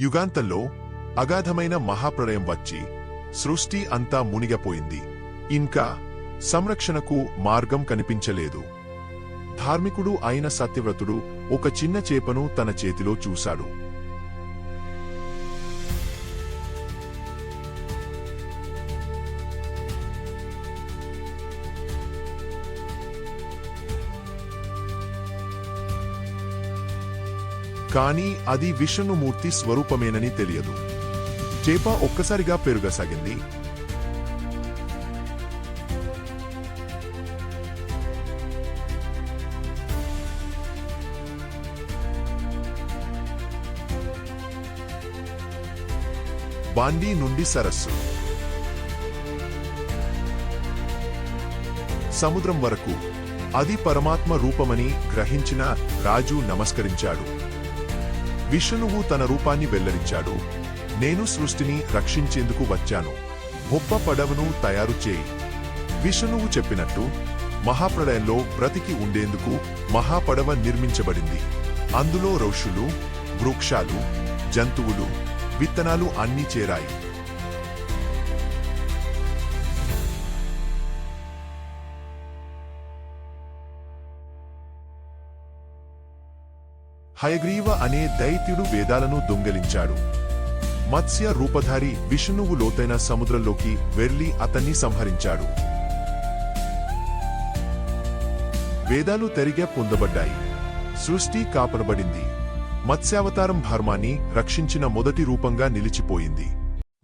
యుగాంతంలో అగాధమైన మహాప్రళయం వచ్చి సృష్టి అంతా మునిగపోయింది. ఇంకా సంరక్షణకు మార్గం కనిపించలేదు. ధార్మికుడు అయిన సత్యవ్రతుడు ఒక చిన్న చేపను తన చేతిలో చూశాడు. కానీ అది విష్ణుమూర్తి స్వరూపమేనని తెలియదు. చేప ఒక్కసారిగా పెరుగసాగింది. బాండీ నుండి సరస్సు. సముద్రం వరకు. అది పరమాత్మ రూపమని గ్రహించిన రాజు నమస్కరించాడు. విష్ణువు తన రూపాన్ని వెల్లడించాడు. నేను సృష్టిని రక్షించేందుకు వచ్చాను. గొప్ప పడవను తయారు చేయి. విష్ణువు చెప్పినట్టు మహాప్రళయంలో బ్రతికి ఉండేందుకు మహాపడవ నిర్మించబడింది. అందులో ఋషులు వృక్షాలు జంతువులు విత్తనాలు అన్నీ చేరాయి. హయగ్రీవ అనే దైత్యుడు వేదాలను దొంగలించాడు. మత్స్య రూపధారి విష్ణువు లోతైన సముద్రంలోకి వెళ్ళి అతన్ని సంహరించాడు. వేదాలు తెరిగా పొందబడ్డాయి. సృష్టి కాపనబడింది మత్స్యావతారం ధర్మాన్ని రక్షించిన మొదటి రూపంగా నిలిచిపోయింది.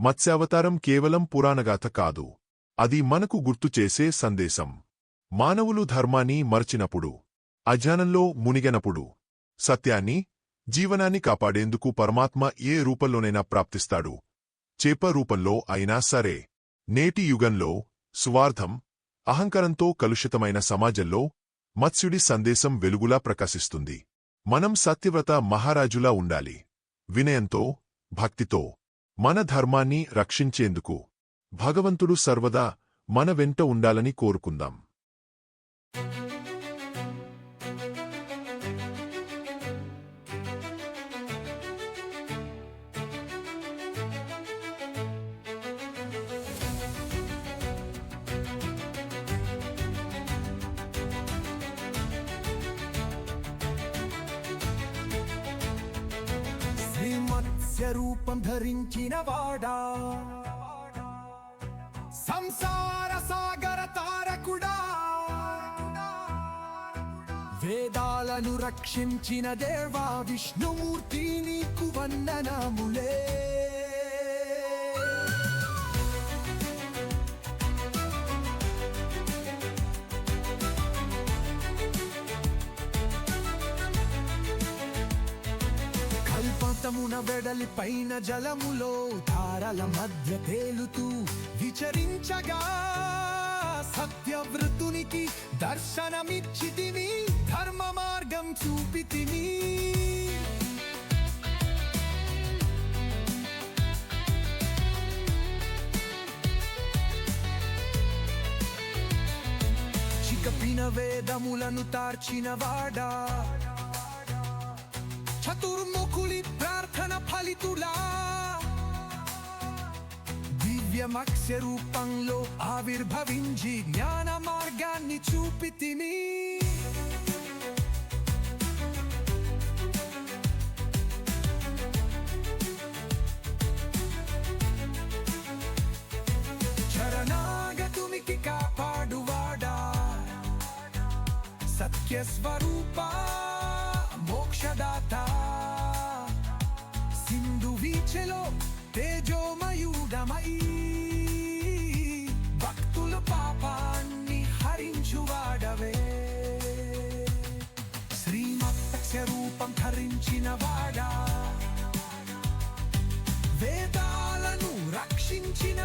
మత్స్యావతారం కేవలం పురాణగాథ కాదు. అది మనకు గుర్తు చేసే సందేశం. మానవులు ధర్మాన్ని మరచినప్పుడు అజ్ఞానంలో మునిగనప్పుడు సత్యాన్ని జీవనాన్ని కాపాడేందుకు పరమాత్మ ఏ రూపంలోనైనా ప్రాప్తిస్తాడు. చేప రూపంలో అయినా సరే నేటి యుగంలో స్వార్థం అహంకారంతో కలుషితమైన సమాజంలో మత్స్యుడి సందేశం వెలుగులా ప్రకాశిస్తుంది. మనం సత్యవ్రత మహారాజులా ఉండాలి. వినయంతో భక్తితో మన ధర్మాన్ని రక్షించేందుకు భగవంతుడు సర్వదా మన వెంట ఉండాలని కోరుకుందాం. రూపం ధరించిన వాడా. సంసార సాగర తారకుడా. వేదాలను రక్షించిన దేవా విష్ణుమూర్తి నీకు వందనములే. జలమున వెడలి పైన జలములో ధారల మధ్య తేలుతూ విచరించగా సత్యవృతునికి దర్శనమిచ్చితిని ధర్మ మార్గం చూపితిని చికపిన వేదములను తార్చిన వాడా చతుర్ముఖులి ప్ర ఫలితులా? దివ్యమక్ష రూపంలో ఆవిర్భవించి జ్ఞాన మార్గాన్ని చూపితిని శరణాగతునికి కాపాడువాడా? సత్యస్వరూప మోక్షదాత? స్వేచ్ఛలో తేజోమయుడమయీ భక్తులు పాపాన్ని హరించువాడవే శ్రీమత్స్య రూపం ధరించిన వాడా. వేదాలను రక్షించిన